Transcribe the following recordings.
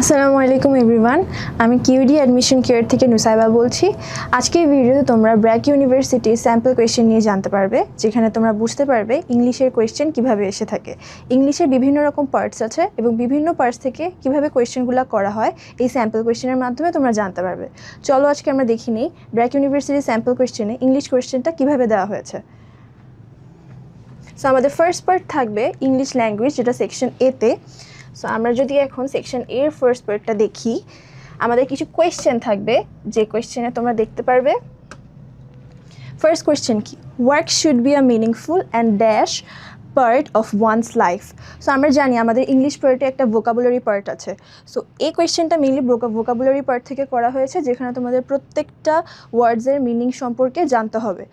আসসালামু আলাইকুম এভরিওয়ান আমি কিউডি অ্যাডমিশন কেয়ার থেকে নুসাইবা বলছি। আজকে এই ভিডিওতে তোমরা ব্র্যাক ইউনিভার্সিটি স্যাম্পল কোয়েশ্চেন নিয়ে জানতে পারবে, যেখানে তোমরা বুঝতে পারবে ইংলিশের কোয়েশ্চেন কীভাবে এসে থাকে। ইংলিশের বিভিন্ন রকম পার্টস আছে এবং বিভিন্ন পার্টস থেকে কীভাবে কোয়েশ্চেনগুলো করা হয়, এই স্যাম্পল কোয়েশ্চেনের মাধ্যমে তোমরা জানতে পারবে। চলো আজকে আমরা দেখি নিই ব্র্যাক ইউনিভার্সিটির স্যাম্পল কোয়েশ্চেনে ইংলিশ কোয়েশ্চেনটা কীভাবে দেওয়া হয়েছে। সো আমাদের ফার্স্ট পার্ট থাকবে ইংলিশ ল্যাঙ্গুয়েজ যেটা সেকশন এতে সো আমরা যদি এখন সেকশন এর ফার্স্ট পার্টটা দেখি, আমাদের কিছু কোয়েশ্চেন থাকবে। যে কোয়েশ্চেনে তোমরা দেখতে পারবে। ফার্স্ট কোয়েশ্চেন কি? Work should be a meaningful and dash part of one's life so আমরা জানি আমাদের ইংলিশ পার্টে একটা ভোকাবুলারি পার্ট আছে। সো এই কোয়েশ্চেনটা মেনলি ভোকাবুলারি পার্ট থেকে করা হয়েছে, যেখানে তোমাদের প্রত্যেকটা ওয়ার্ডসের মিনিং সম্পর্কে জানতে হবে।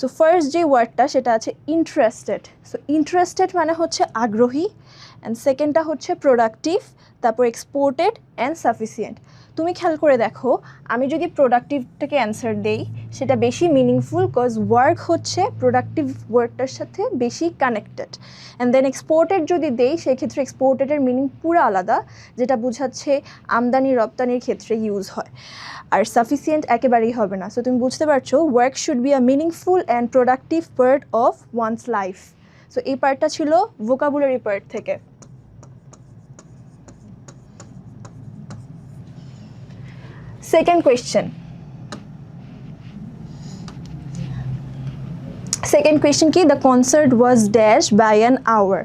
সো ফার্স্ট যে ওয়ার্ডটা সেটা আছে ইন্টারেস্টেড সো ইন্টারেস্টেড মানে হচ্ছে আগ্রহী। অ্যান্ড সেকেন্ডটা হচ্ছে প্রোডাক্টিভ তারপর এক্সপোর্টেড অ্যান্ড সাফিসিয়েন্ট তুমি খেয়াল করে দেখো, আমি যদি প্রোডাক্টিভটাকে অ্যান্সার দেই, সেটা বেশি মিনিংফুল কজ ওয়ার্ক হচ্ছে প্রোডাক্টিভ ওয়ার্কটার সাথে বেশি কানেক্টেড অ্যান্ড দেন এক্সপোর্টেড যদি দেই, সেক্ষেত্রে এক্সপোর্টেডের মিনিং পুরো আলাদা, যেটা বোঝাচ্ছে আমদানি রপ্তানির ক্ষেত্রে ইউজ হয়। আর সাফিসিয়েন্ট একেবারেই হবে না। সো তুমি বুঝতে পারছ work should be a meaningful and productive part of one's life so এই পার্টটা ছিল ভোকাবুলারি পার্ট থেকে। সেকেন্ড কোয়েশ্চেন সেকেন্ড কোয়েশ্চেন কি? The concert was dash by an hour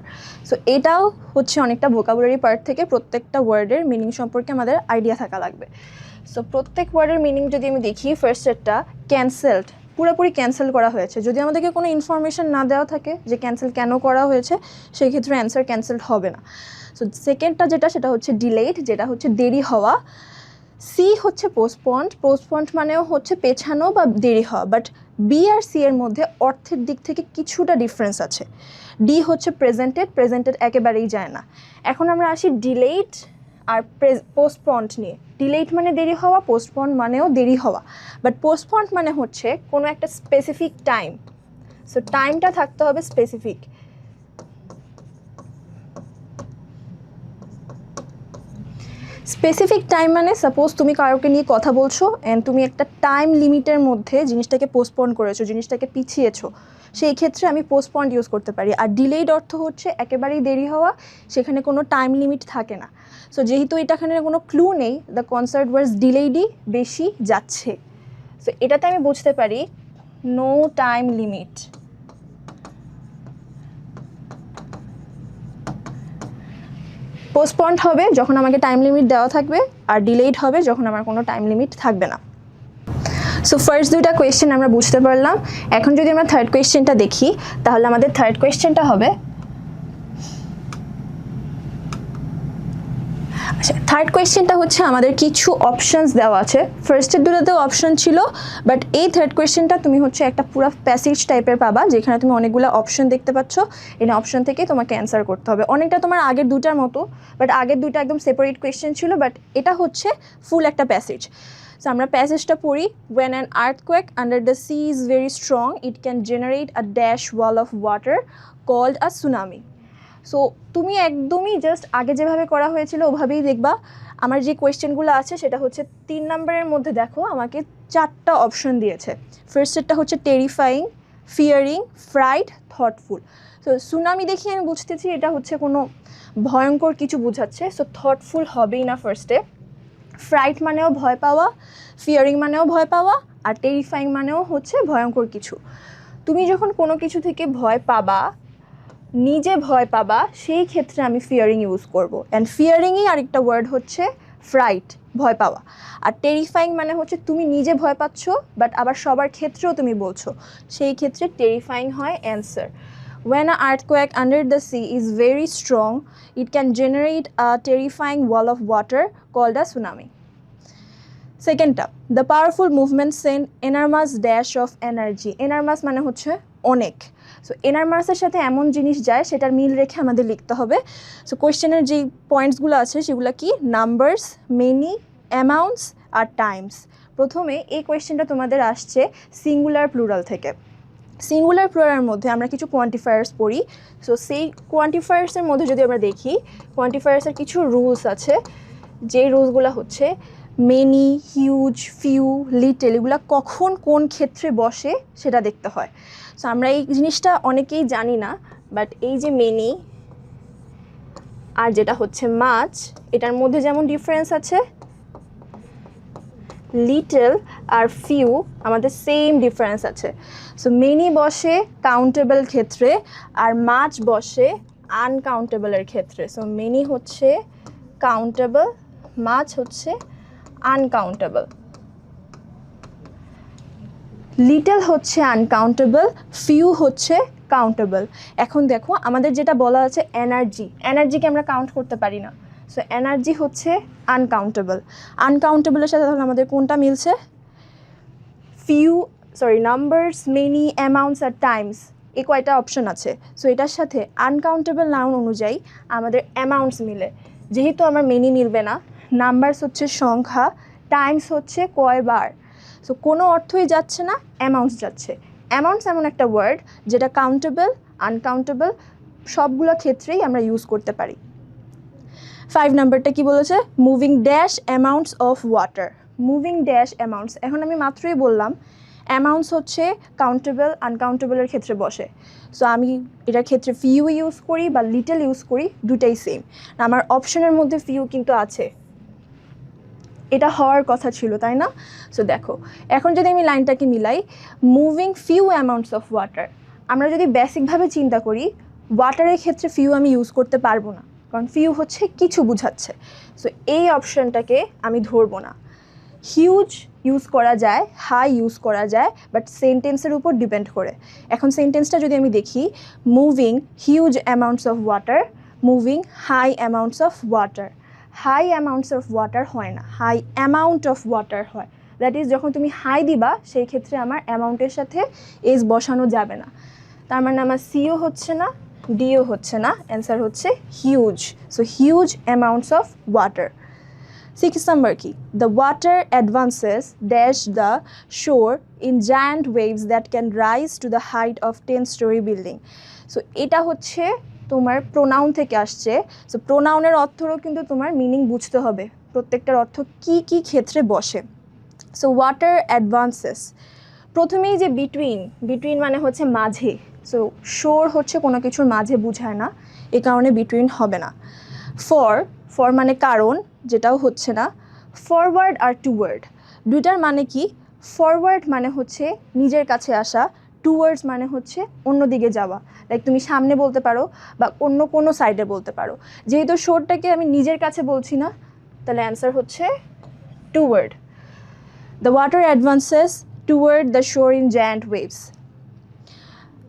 so এটাও হচ্ছে অনেকটা ভোকাবুলারি পার্ট থেকে প্রত্যেকটা ওয়ার্ডের মিনিং সম্পর্কে আমাদের আইডিয়া থাকা লাগবে। সো প্রত্যেক ওয়ার্ডের মিনিং যদি আমি দেখি ফার্স্টেরটা ক্যান্সেলড পুরোপুরি ক্যান্সেল করা হয়েছে। যদি আমাদেরকে কোনো ইনফরমেশন না দেওয়া থাকে যে ক্যান্সেল কেন করা হয়েছে, সেই ক্ষেত্রে অ্যান্সার ক্যান্সেলড হবে না। সো সেকেন্ডটা যেটা, সেটা হচ্ছে ডিলেড যেটা হচ্ছে দেরি হওয়া। সি হচ্ছে পোস্টপন্ড পোস্টপন্ড মানেও হচ্ছে পেছানো বা দেরি হওয়া বাট বি আর সি এর মধ্যে অর্থের দিক থেকে কিছুটা ডিফারেন্স আছে। ডি হচ্ছে প্রেজেন্টেড প্রেজেন্টেড একেবারেই যায় না। এখন আমরা আসি ডিলেট আর পোস্টপন্ড নিয়ে। ডিলেট মানে দেরি হওয়া পোস্টপন্ড মানেও দেরি হওয়া বাট পোস্টপন্ড মানে হচ্ছে কোনো একটা স্পেসিফিক টাইম সো টাইমটা থাকতে হবে স্পেসিফিক স্পেসিফিক টাইম মানে সাপোজ তুমি কারোকে নিয়ে কথা বলছো অ্যান্ড তুমি একটা টাইম লিমিটের মধ্যে জিনিসটাকে পোস্টপন করেছ, জিনিসটাকে পিছিয়েছো, সেই ক্ষেত্রে আমি পোস্টপন্ড ইউজ করতে পারি। আর ডিলেড অর্থ হচ্ছে একেবারেই দেরি হওয়া, সেখানে কোনো টাইম লিমিট থাকে না। সো যেহেতু এটাখানে কোনো ক্লু নেই দ্য কনসার্ট ওয়ার্স ডিলেইডই বেশি যাচ্ছে। সো এটাতে আমি বুঝতে পারি নো টাইম লিমিট পোস্টপন্ড হবে যখন আমাকে টাইম লিমিট দেওয়া থাকবে আর ডিলেইড হবে যখন আমার কোনো টাইম লিমিট থাকবে না। সো ফার্স্ট দুইটা কোয়েশ্চেন আমরা বুঝতে পারলাম। এখন যদি আমরা থার্ড কোয়েশ্চেনটা দেখি, তাহলে আমাদের থার্ড কোয়েশ্চেনটা হবে আচ্ছা থার্ড কোয়েশ্চেনটা হচ্ছে আমাদের কিছু অপশানস দেওয়া আছে। ফার্স্টের দুটোতেও অপশন ছিল বাট এই থার্ড কোয়েশ্চেনটা তুমি হচ্ছে একটা পুরো প্যাসেজ টাইপের পাবা, যেখানে তুমি অনেকগুলো অপশন দেখতে পাচ্ছ। এই অপশন থেকে তোমাকে অ্যান্সার করতে হবে। অনেকটা তোমার আগের দুটার মতো বাট আগের দুটো একদম সেপারেট কোয়েশ্চেন ছিল বাট এটা হচ্ছে ফুল একটা প্যাসেজ সো আমরা প্যাসেজটা পড়ি। When an earthquake under the sea is very strong it can generate a dash wall of water called a tsunami so তুমি একদমই জাস্ট আগে যেভাবে করা হয়েছিল ওভাবেই দেখবা। আমার যে কোয়েশ্চেনগুলো আছে, সেটা হচ্ছে তিন নম্বরের মধ্যে দেখো, আমাকে চারটা অপশন দিয়েছে। ফার্স্ট ফার্স্টেরটা হচ্ছে terrifying fearing fried thoughtful so tsunami দেখি আমি বুঝতেছি, এটা হচ্ছে কোনো ভয়ঙ্কর কিছু বোঝাচ্ছে। সো থটফুল হবেই না ফার্স্টে ফ্রাইট মানেও ভয় পাওয়া ফিয়ারিং মানেও ভয় পাওয়া, আর টেরিফাইং মানেও হচ্ছে ভয়ঙ্কর কিছু। তুমি যখন কোনো কিছু থেকে ভয় পাবা নিজে ভয় পাবা সেই ক্ষেত্রে আমি ফিয়ারিং ইউজ করব। অ্যান্ড ফিয়ারিংই আরেকটা ওয়ার্ড হচ্ছে ফ্রাইট ভয় পাওয়া। আর টেরিফাইং মানে হচ্ছে তুমি নিজে ভয় পাচ্ছ বাট আবার সবার ক্ষেত্রেও তুমি বলছো। সেই ক্ষেত্রে টেরিফাইং হয় answer When an earthquake under the sea is very strong, it can generate a terrifying wall of water called a tsunami. সেকেন্ডটা the powerful movement send enormous dash of energy enormous মানে হচ্ছে অনেক। So এনার্মাসের সাথে এমন জিনিস যায়, সেটার মিল রেখে আমাদের লিখতে হবে। সো কোয়েশ্চেনের যেই পয়েন্টসগুলো আছে, সেগুলো কি? নাম্বারস মেনি অ্যামাউন্টস আর টাইমস প্রথমে এই কোয়েশ্চেনটা তোমাদের আসছে সিঙ্গুলার প্লুরাল থেকে। সিঙ্গুলার প্লুরালের মধ্যে আমরা কিছু কোয়ান্টিফায়ার্স পড়ি। সো সেই কোয়ান্টিফায়ার্সের মধ্যে যদি আমরা দেখি কোয়ান্টিফায়ার্সের কিছু রুলস আছে যে রুলসগুলো হচ্ছে মেনি হিউজ ফিউ লিটেল এগুলো কখন কোন ক্ষেত্রে বসে সেটা দেখতে হয়। সো আমরা এই জিনিসটা অনেকেই জানি না বাট এই যে মেনি আর যেটা হচ্ছে মাছ এটার মধ্যে যেমন ডিফারেন্স আছে লিটল আর ফিউ আমাদের সেম ডিফারেন্স আছে। সো মেনি বসে কাউন্টেবল ক্ষেত্রে আর মাছ বসে আনকাউন্টেবলের ক্ষেত্রে। সো মেনি হচ্ছে কাউন্টেবল মাছ হচ্ছে আনকাউন্টেবল লিটল হচ্ছে আনকাউন্টেবল ফিউ হচ্ছে কাউন্টেবল এখন দেখো, আমাদের যেটা বলা আছে এনার্জি এনার্জিকে আমরা কাউন্ট করতে পারি না। সো এনার্জি হচ্ছে আনকাউন্টেবল আনকাউন্টেবলের সাথে তাহলে আমাদের কোনটা মিলছে? Few sorry numbers many amounts আর টাইমস এই কয়টা অপশন আছে? সো এটার সাথে আনকাউন্টেবল নাউন অনুযায়ী আমাদের অ্যামাউন্টস মিলে। যেহেতু আমার মেনি মিলবে না নাম্বারস হচ্ছে সংখ্যা, টাইমস হচ্ছে কয়বার। সো কোনো অর্থই যাচ্ছে না, অ্যামাউন্টস যাচ্ছে। অ্যামাউন্টস এমন একটা ওয়ার্ড যেটা কাউন্টেবল আনকাউন্টেবল সবগুলো ক্ষেত্রেই আমরা ইউজ করতে পারি। ফাইভ নাম্বারটা কি বলেছে? Moving dash amounts of water moving dash amounts এখন আমি মাত্রই বললাম অ্যামাউন্টস হচ্ছে কাউন্টেবল আনকাউন্টেবলের ক্ষেত্রে বসে। সো আমি এটার ক্ষেত্রে ফিউ ইউজ করি বা লিটল ইউজ করি, দুটাই সেম আমার অপশনের মধ্যে ফিউ কিন্তু আছে। এটা হওয়ার কথা ছিল, তাই না? সো দেখো, এখন যদি আমি লাইনটাকে মিলাই moving few amounts of water আমরা যদি বেসিকভাবে চিন্তা করি ওয়াটারের ক্ষেত্রে ফিউ আমি ইউজ করতে পারব না, কারণ ফিউ হচ্ছে কিছু বুঝাচ্ছে। সো এই অপশনটাকে আমি ধরবো না। হিউজ ইউজ করা যায় হাই ইউজ করা যায় বাট সেন্টেন্সের উপর ডিপেন্ড করে। এখন সেন্টেন্সটা যদি আমি দেখি moving huge amounts of water moving high amounts of water high amounts of water হয় না হাই অ্যামাউন্ট অফ ওয়াটার হয়। দ্যাট ইজ যখন তুমি হাই দিবা, সেই ক্ষেত্রে আমার অ্যামাউন্টের সাথে এজ বসানো যাবে না। তার মানে আমার সিও হচ্ছে না ডিও হচ্ছে না অ্যান্সার হচ্ছে huge so huge amounts of water six number কি? The water advances dash the shore in giant waves that can rise to the height of ten story building so এটা হচ্ছে তোমার pronoun থেকে আসছে। So প্রোনাউনের অর্থরও কিন্তু তোমার meaning বুঝতে হবে। প্রত্যেকটার অর্থ কি কি ক্ষেত্রে বসে। সো ওয়াটার অ্যাডভান্সেস প্রথমেই যে বিটুইন বিটুইন মানে হচ্ছে মাঝে। সো শোর হচ্ছে কোনো কিছুর মাঝে বুঝায় না। এ কারণে বিটুইন হবে না। ফর ফর মানে কারণ, যেটাও হচ্ছে না। ফরওয়ার্ড আর টুয়ার্ড দুইটার মানে কি? ফরওয়ার্ড মানে হচ্ছে নিজের কাছে আসা। টুয়ার্ডস মানে হচ্ছে অন্যদিকে যাওয়া। লাইক তুমি সামনে বলতে পারো বা অন্য কোনো সাইডে বলতে পারো। যেহেতু শোরটাকে আমি নিজের কাছে বলছি না, তাহলে অ্যান্সার হচ্ছে toward the water advances toward the shore in giant waves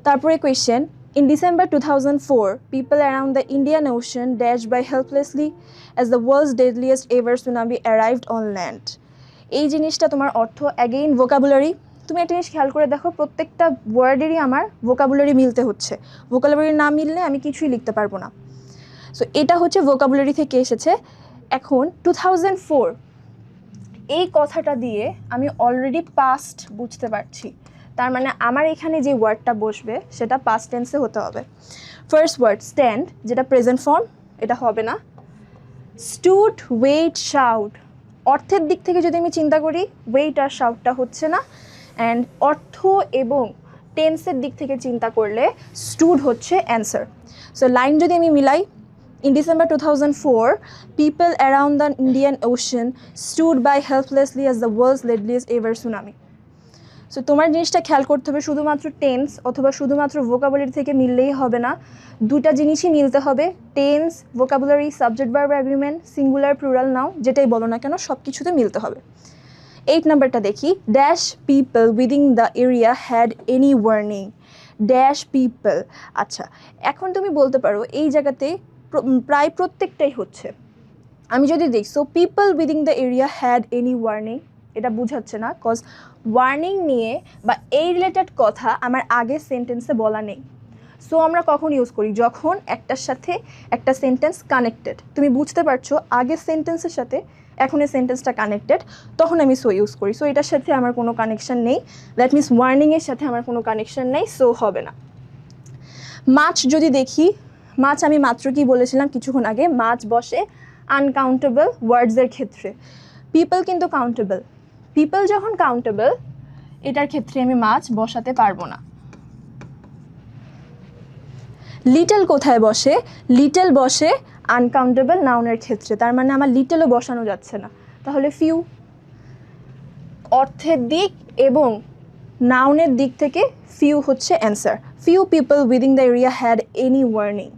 তারপরে question in December two thousand four people around the Indian ocean dash by helplessly as the world's deadliest ever tsunami arrived on land এই জিনিসটা তোমার অর্থ again vocabulary তুমি একটা জিনিস খেয়াল করে দেখো, প্রত্যেকটা ওয়ার্ডেরই আমার ভোকাবুলারি মিলতে হচ্ছে। ভোকাবুলারি না মিললে আমি কিছুই লিখতে পারব না। সো এটা হচ্ছে ভোকাবুলারি থেকে এসেছে। এখন টু থাউজেন্ড ফোর এই কথাটা দিয়ে আমি অলরেডি পাস্ট বুঝতে পারছি। তার মানে আমার এখানে যে ওয়ার্ডটা বসবে, সেটা পাস্ট টেন্সে হতে হবে। ফার্স্ট ওয়ার্ড স্ট্যান্ড যেটা প্রেজেন্ট ফর্ম এটা হবে না। স্টুড ওয়েট শাউট অর্থের দিক থেকে যদি আমি চিন্তা করি ওয়েট আর শাউটটা হচ্ছে না। অ্যান্ড অর্থ এবং টেন্সের দিক থেকে চিন্তা করলে স্টুড হচ্ছে অ্যান্সার সো লাইন যদি আমি মিলাই In December 2004, people around the Indian Ocean stood by helplessly as the world's deadliest ever tsunami. So তোমার জিনিসটা খেয়াল করতে হবে শুধুমাত্র টেন্স অথবা শুধুমাত্র ভোকাবুলারি থেকে মিললেই হবে না। দুটা জিনিসই মিলতে হবে tense vocabulary subject verb agreement singular plural now যেটাই বলো না কেন সব কিছুতে মিলতে হবে। এইট নাম্বারটা দেখি। Dash people within the area had any warning dash people আচ্ছা এখন তুমি বলতে পারো, এই জায়গাতে প্রায় প্রত্যেকটাই হচ্ছে। আমি যদি দেখি so people within the area had any warning এটা বুঝাচ্ছে না কজ ওয়ার্নিং নিয়ে বা এই রিলেটেড কথা আমার আগের সেন্টেন্সে বলা নেই। সো আমরা কখন ইউজ করি? যখন একটার সাথে একটা সেন্টেন্স কানেক্টেড তুমি বুঝতে পারছ আগের সেন্টেন্সের সাথে এখন এই সেন্টেন্সটা কানেক্টেড তখন আমি সো ইউজ করি। সো এটার সাথে আমার কোনো কানেকশন নেই। দ্যাট মিনস ওয়ার্নিংয়ের সাথে আমার কোনো কানেকশন নেই সো হবে না। মাছ যদি দেখি, মাছ আমি মাত্র কি বলেছিলাম কিছুক্ষণ আগে? মাছ বসে আনকাউন্টেবল ওয়ার্ডসের ক্ষেত্রে। পিপল কিন্তু কাউন্টেবল পিপল যখন কাউন্টেবল এটার ক্ষেত্রে আমি মাছ বসাতে পারব না। লিটল কোথায় বসে? লিটল বসে আনকাউন্টেবল নাউনের ক্ষেত্রে, তার মানে আমার লিটলও বসানো যাচ্ছে না। তাহলে ফিউ অর্থের দিক এবং নাউনের দিক থেকে ফিউ হচ্ছে answer few people within the area had any warning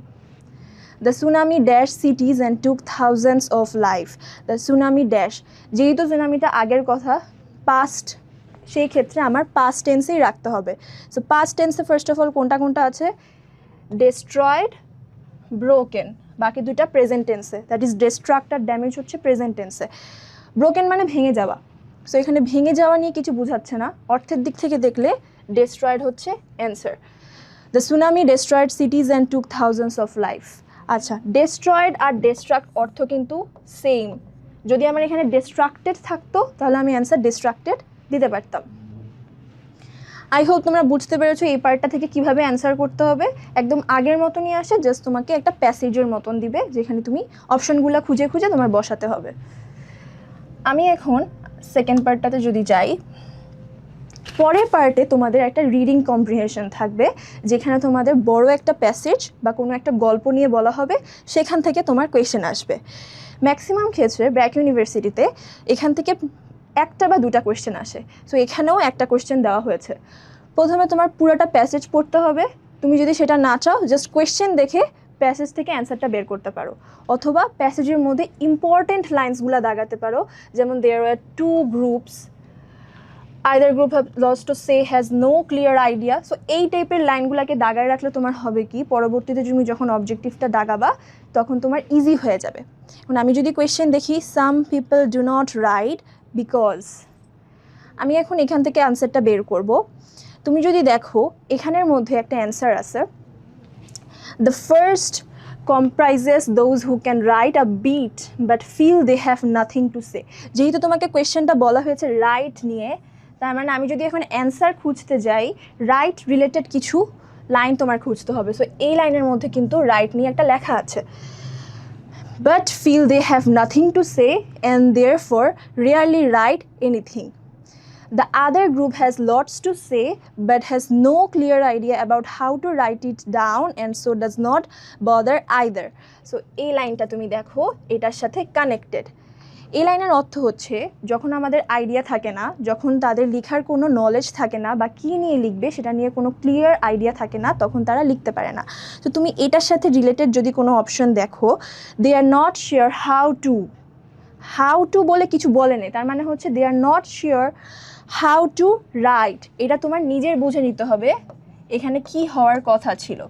the tsunami dash cities and took thousands of life the tsunami dash যেহেতু সুনামিটা আগের কথা পাস্ট সেই ক্ষেত্রে আমার পাস্ট টেন্সেই রাখতে হবে। সো পাস্ট টেন্সে ফার্স্ট অফ অল কোনটা কোনটা আছে? ডেস্ট্রয়েড ব্রোকেন বাকি দুটা প্রেজেন্ট টেন্সে দ্যাট ইজ ডিস্ট্রাক্ট আর ড্যামেজ হচ্ছে প্রেজেন্ট টেন্সে ব্রোকেন মানে ভেঙে যাওয়া। সো এখানে ভেঙে যাওয়া নিয়ে কিছু বোঝাচ্ছে না। অর্থের দিক থেকে দেখলে ডেস্ট্রয়েড হচ্ছে answer the tsunami destroyed cities and took thousands of life আচ্ছা ডেস্ট্রয়েড আর ডিস্ট্রাক্ট অর্থ কিন্তু সেম যদি আমার এখানে ডিস্ট্রাক্টেড থাকতো, তাহলে আমি অ্যান্সার ডিস্ট্রাক্টেড দিতে পারতাম। আই হোপ তোমরা বুঝতে পেরেছ এই পার্টটা থেকে কীভাবে অ্যান্সার করতে হবে। একদম আগের মতনই আসে জাস্ট তোমাকে একটা প্যাসেজের মতন দিবে, যেখানে তুমি অপশনগুলো খুঁজে খুঁজে তোমার বসাতে হবে। আমি এখন সেকেন্ড পার্টটাতে যদি যাই, পরের পার্টে তোমাদের একটা রিডিং কম্প্রিহেনশন থাকবে, যেখানে তোমাদের বড় একটা প্যাসেজ বা কোনো একটা গল্প নিয়ে বলা হবে, সেখান থেকে তোমার কোয়েশ্চেন আসবে। ম্যাক্সিমাম ক্ষেত্রে ব্র্যাক ইউনিভার্সিটিতে এখান থেকে একটা বা দুটা কোয়েশ্চেন আসে। সো এখানেও একটা কোয়েশ্চেন দেওয়া হয়েছে। প্রথমে তোমার পুরোটা প্যাসেজ পড়তে হবে। তুমি যদি সেটা না চাও জাস্ট কোয়েশ্চেন দেখে প্যাসেজ থেকে অ্যান্সারটা বের করতে পারো। অথবা প্যাসেজের মধ্যে ইম্পর্টেন্ট লাইন্সগুলো দাগাতে পারো। যেমন there are two groups either group have loss to say has no clear idea so এই টাইপের লাইনগুলোকে দাগায় রাখলে তোমার হবে কি? পরবর্তীতে তুমি যখন অবজেক্টিভটা দাগাবা, তখন তোমার ইজি হয়ে যাবে। এখন আমি যদি কোয়েশ্চেন দেখি some people do not ride because আমি এখন এখান থেকে অ্যান্সারটা বের করব। তুমি যদি দেখো, এখানের মধ্যে একটা অ্যান্সার আছে। The first comprises those who can write a bit but feel they have nothing to say যেহেতু তোমাকে কোয়েশ্চেনটা বলা হয়েছে রাইট নিয়ে, তার মানে আমি যদি এখন অ্যান্সার খুঁজতে যাই রাইট রিলেটেড কিছু লাইন তোমার খুঁজতে হবে। সো এই লাইনের মধ্যে কিন্তু রাইট নিয়ে একটা লেখা আছে। But feel they have nothing to say and therefore rarely write anything. The other group has lots to say but has no clear idea about how to write it down and so does not bother either. So এই লাইনটা তুমি দেখো এটার সাথে connected এই লাইনের অর্থ হচ্ছে, যখন আমাদের আইডিয়া থাকে না, যখন তাদের লেখার কোনো নলেজ থাকে না বা কী নিয়ে লিখবে সেটা নিয়ে কোনো ক্লিয়ার আইডিয়া থাকে না, তখন তারা লিখতে পারে না। তো তুমি এটার সাথে রিলেটেড যদি কোনো অপশন দেখো they are not sure how to how to বলে কিছু বলেনি তার মানে হচ্ছে they are not sure how to write এটা তোমার নিজের বুঝে নিতে হবে, এখানে কি হওয়ার কথা ছিল।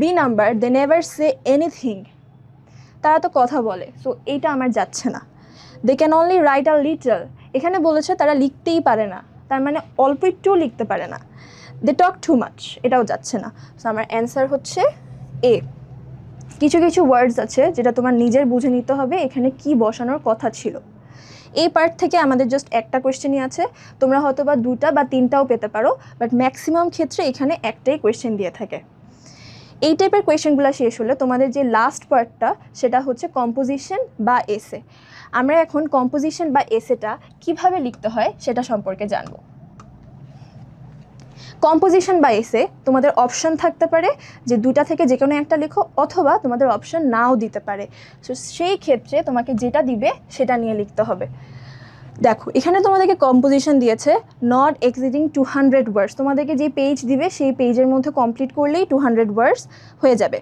B number they never say anything তারা তো কথা বলে সো এইটা আমার যাচ্ছে না। They can only write a little এখানে বলেছে তারা লিখতেই পারে না। তার মানে অল্প একটুও লিখতে পারে না। দে টক টু মাচ এটাও যাচ্ছে না। সো আমার অ্যান্সার হচ্ছে এ কিছু কিছু ওয়ার্ডস আছে যেটা তোমার নিজের বুঝে নিতে হবে, এখানে কি বসানোর কথা ছিল। এই পার্ট থেকে আমাদের জাস্ট একটা কোয়েশ্চেনই আছে। তোমরা হয়তো বা দুটা বা তিনটাও পেতে পারো বাট ম্যাক্সিমাম ক্ষেত্রে এখানে একটাই কোয়েশ্চেন দিয়ে থাকে। এই টাইপের কোয়েশ্চেনগুলো শেষ হলে তোমাদের যে লাস্ট পার্টটা সেটা হচ্ছে কম্পোজিশন বা এসে আমরা এখন কম্পোজিশন বা এসেটা কীভাবে লিখতে হয়, সেটা সম্পর্কে জানব। কম্পোজিশন বা এসে তোমাদের অপশন থাকতে পারে যে দুটা থেকে যে কোনো একটা লেখো, অথবা তোমাদের অপশন নাও দিতে পারে। সো সেই ক্ষেত্রে তোমাকে যেটা দিবে, সেটা নিয়ে লিখতে হবে। দেখো, এখানে তোমাদেরকে কম্পোজিশন দিয়েছে not exceeding two hundred words তোমাদেরকে যে পেজ দিবে, সেই পেজের মধ্যে কমপ্লিট করলেই টু হান্ড্রেড ওয়ার্ডস হয়ে যাবে।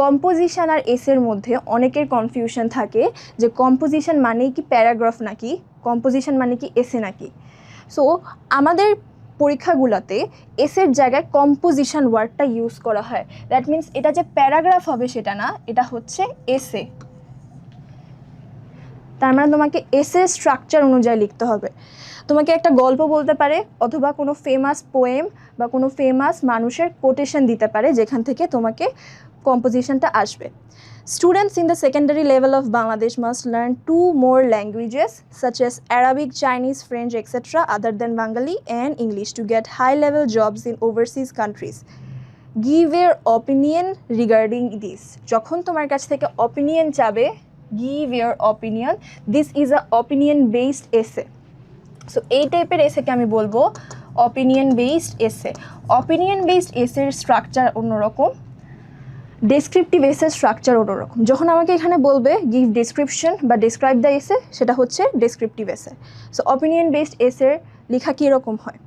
কম্পোজিশন আর এসের মধ্যে অনেকের কনফিউশন থাকে যে কম্পোজিশন মানেই কি প্যারাগ্রাফ নাকি কম্পোজিশন মানে কি এসে নাকি। সো আমাদের পরীক্ষাগুলোতে এসের জায়গায় কম্পোজিশন ওয়ার্ডটা ইউজ করা হয়। দ্যাট মিন্স এটা যে প্যারাগ্রাফ হবে সেটা না, এটা হচ্ছে এসে তার মানে তোমাকে এসে স্ট্রাকচার অনুযায়ী লিখতে হবে তোমাকে একটা গল্প বলতে পারে অথবা কোনো ফেমাস পোয়েম বা কোনো ফেমাস মানুষের কোটেশন দিতে পারে যেখান থেকে তোমাকে কম্পোজিশনটা আসবে students in the secondary level of Bangladesh must learn two more languages such as Arabic, Chinese, French, etc., other than Bengali and English to get high level jobs in overseas countries. Give এর opinion regarding this যখন তোমার কাছ থেকে opinion চাবে give your opinion this is a opinion based essay so এই টাইপের এসেকে আমি বলব opinion based essay opinion based এসের স্ট্রাকচার অন্যরকম ডেসক্রিপটিভ এসের স্ট্রাকচার অন্যরকম। যখন আমাকে এখানে বলবে গিভ ডেসক্রিপশন বা ডেসক্রাইব দ্য এসে সেটা হচ্ছে ডেসক্রিপটিভ এসে সো অপিনিয়ন বেসড এসের লেখা কীরকম হয়?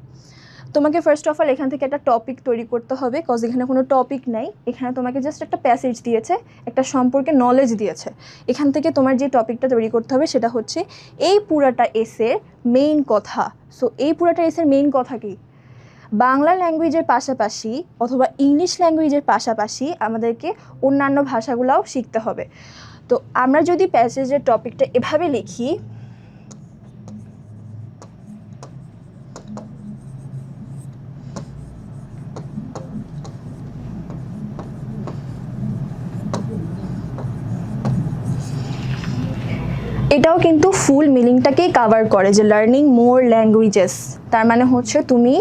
তোমাকে ফার্স্ট অফ অল এখান থেকে একটা টপিক তৈরি করতে হবে কজ এখানে কোনো টপিক নাই। এখানে তোমাকে জাস্ট একটা প্যাসেজ দিয়েছে, একটা সম্পর্কে নলেজ দিয়েছে। এখান থেকে তোমার যে টপিকটা তৈরি করতে হবে সেটা হচ্ছে, এই পুরাটা এসের মেইন কথা। সো এই পুরাটা এসের মেইন কথা কি? বাংলা ল্যাঙ্গুয়েজের পাশাপাশি অথবা ইংলিশ ল্যাঙ্গুয়েজের পাশাপাশি আমাদেরকে অন্যান্য ভাষাগুলোও শিখতে হবে। তো আমরা যদি প্যাসেজের টপিকটা এভাবে লিখি এটাও কিন্তু ফুল মিনিংটাকেই কাভার করে যে লার্নিং মোর ল্যাঙ্গুয়েজেস তার মানে হচ্ছে তুমি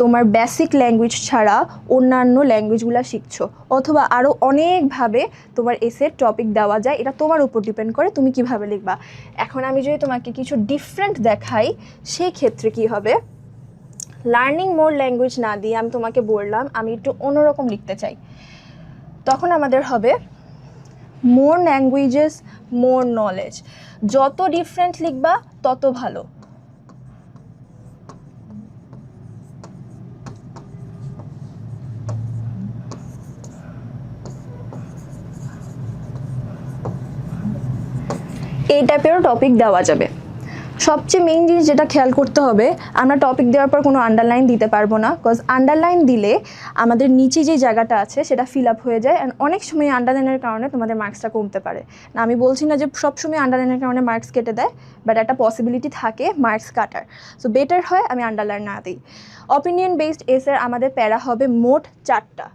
তোমার বেসিক ল্যাঙ্গুয়েজ ছাড়া অন্যান্য ল্যাঙ্গুয়েজগুলো শিখছো। অথবা আরও অনেকভাবে তোমার এসের টপিক দেওয়া যায়, এটা তোমার উপর ডিপেন্ড করে তুমি কীভাবে লিখবা। এখন আমি যদি তোমাকে কিছু ডিফারেন্ট দেখাই সেই ক্ষেত্রে কি হবে? লার্নিং মোর ল্যাঙ্গুয়েজ না দিয়ে আমি তোমাকে বললাম, আমি একটু অন্যরকম লিখতে চাই। তখন আমাদের হবে মোর ল্যাঙ্গুয়েজেস মোর নলেজ যত ডিফারেন্ট লিখবা তত ভালো। এই টাইপেরও টপিক দেওয়া যাবে। সবচেয়ে মেইন জিনিস যেটা খেয়াল করতে হবে, আমরা টপিক দেওয়ার পর কোনো আন্ডারলাইন দিতে পারব না কজ আন্ডারলাইন দিলে আমাদের নিচে যে জায়গাটা আছে সেটা ফিল আপ হয়ে যায় অ্যান্ড অনেক সময় আন্ডারলাইনের কারণে তোমাদের মার্কসটা কমতে পারে। না, আমি বলছি না যে সবসময় আন্ডারলাইনের কারণে মার্কস কেটে দেয় বাট একটা পসিবিলিটি থাকে মার্কস কাটার। সো বেটার হয় আমি আন্ডারলাইন না দিই। অপিনিয়ন বেসড এসের আমাদের প্যারা হবে মোট চারটা।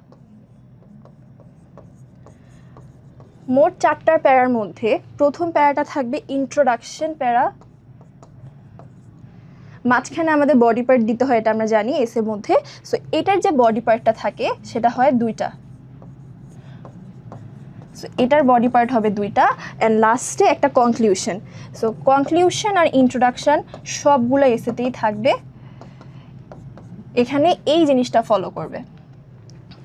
মোট চারটার প্যারার মধ্যে প্রথম প্যারাটা থাকবে ইন্ট্রোডাকশন প্যারা মাঝখানে আমাদের বডি পার্ট দিতে হয়, এটা আমরা জানি এসের মধ্যে। সো এটার যে বডি পার্টটা থাকে, সেটা হয় দুইটা। সো এটার বডি পার্ট হবে দুইটা। অ্যান্ড লাস্টে একটা কনক্লিউশন সো কনক্লিউশন আর ইন্ট্রোডাকশান সবগুলো এসেতেই থাকবে। এখানে এই জিনিসটা ফলো করবে।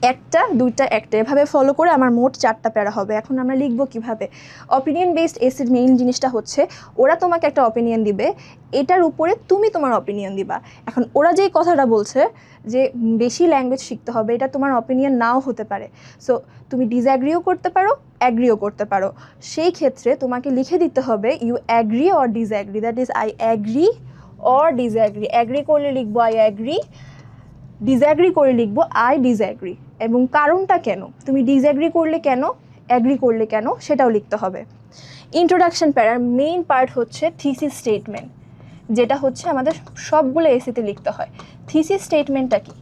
একটা, দুইটা, একটা। এভাবে ফলো করে আমার মোট চারটা প্যারা হবে। এখন আমরা লিখব কীভাবে? অপিনিয়ন বেসড এসিড মেইন জিনিসটা হচ্ছে, ওরা তোমাকে একটা অপিনিয়ন দিবে। এটার উপরে তুমি তোমার অপিনিয়ন দিবা। এখন ওরা যেই কথাটা বলছে, যে বেশি ল্যাঙ্গুয়েজ শিখতে হবে, এটা তোমার অপিনিয়ন নাও হতে পারে। সো তুমি ডিসঅ্যাগ্রিও করতে পারো অ্যাগ্রিও করতে পারো। সেই ক্ষেত্রে তোমাকে লিখে দিতে হবে you agree or disagree that is I agree or disagree agree করলে লিখব আই অ্যাগ্রি ডিসঅ্যাগ্রি করে লিখব আই ডিসঅ্যাগ্রি এবং কারণটা কেন? তুমি ডিসঅ্যাগ্রি করলে কেন? অ্যাগ্রি করলে কেন? সেটাও লিখতে হবে। ইন্ট্রোডাকশন প্যারার মেইন পার্ট হচ্ছে থিসিস স্টেটমেন্ট যেটা হচ্ছে আমাদের সবগুলো এসেতে লিখতে হয়। থিসিস স্টেটমেন্টটা কি?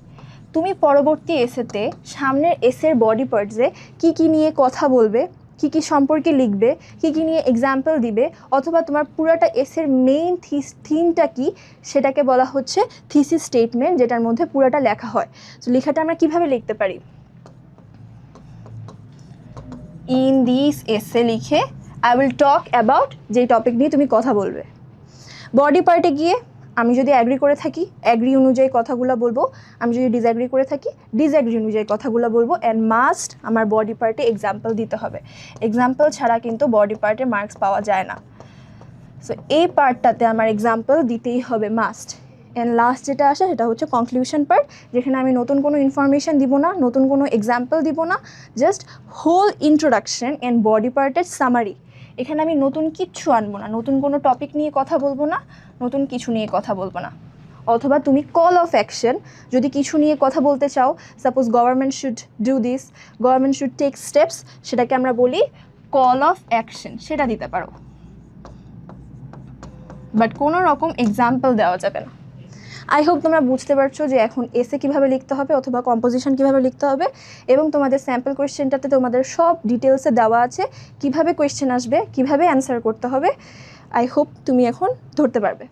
তুমি পরবর্তী এসেতে সামনের এসের বডি পার্টসে কী কী নিয়ে কথা বলবে কী কী সম্পর্কে লিখবে, কী কী নিয়ে এক্সাম্পল দিবে, অথবা তোমার পুরাটা এসের মেইন থিস থিমটা কি, সেটাকে বলা হচ্ছে থিসিস স্টেটমেন্ট যেটার মধ্যে পুরাটা লেখা হয়। তো লেখাটা আমরা কীভাবে লিখতে পারি? ইন দিস এসে লিখে আই উইল টক অ্যাবাউট যেই টপিক নিয়ে তুমি কথা বলবে। বডি পার্টে গিয়ে আমি যদি অ্যাগ্রি করে থাকি অ্যাগ্রি অনুযায়ী কথাগুলো বলব। আমি যদি ডিসঅ্যাগ্রি করে থাকি ডিসঅ্যাগ্রি অনুযায়ী কথাগুলো বলব। অ্যান্ড মাস্ট আমার বডি পার্টে এক্সাম্পল দিতে হবে। এক্সাম্পল ছাড়া কিন্তু বডি পার্টে মার্কস পাওয়া যায় না। সো এই পার্টটাতে আমার এক্সাম্পল দিতেই হবে মাস্ট অ্যান্ড লাস্ট যেটা আসে, সেটা হচ্ছে কনক্লিউশন পার্ট যেখানে আমি নতুন কোনো ইনফরমেশন দিব না, নতুন কোনো এক্সাম্পল দিব না just whole introduction and body পার্টের সামারি এখানে আমি নতুন কিচ্ছু আনব না, নতুন কোনো টপিক নিয়ে কথা বলব না নতুন কিছু নিয়ে কথা বলব না। অথবা তুমি কল অফ অ্যাকশন যদি কিছু নিয়ে কথা বলতে চাও suppose government should do this government should take steps সেটাকে আমরা বলি কল অফ অ্যাকশন সেটা দিতে পারো। বাট কোনো রকম এক্সাম্পল দেওয়া যাবে না। আই হোপ তোমরা বুঝতে পারছ যে এখন এসে কীভাবে লিখতে হবে অথবা কম্পোজিশন কীভাবে লিখতে হবে, এবং তোমাদের স্যাম্পল কোয়েশ্চেনটাতে তোমাদের সব ডিটেলসে দেওয়া আছে, কীভাবে কোয়েশ্চেন আসবে, কীভাবে অ্যান্সার করতে হবে। আই হোপ তুমি এখন ধরতে পারবে।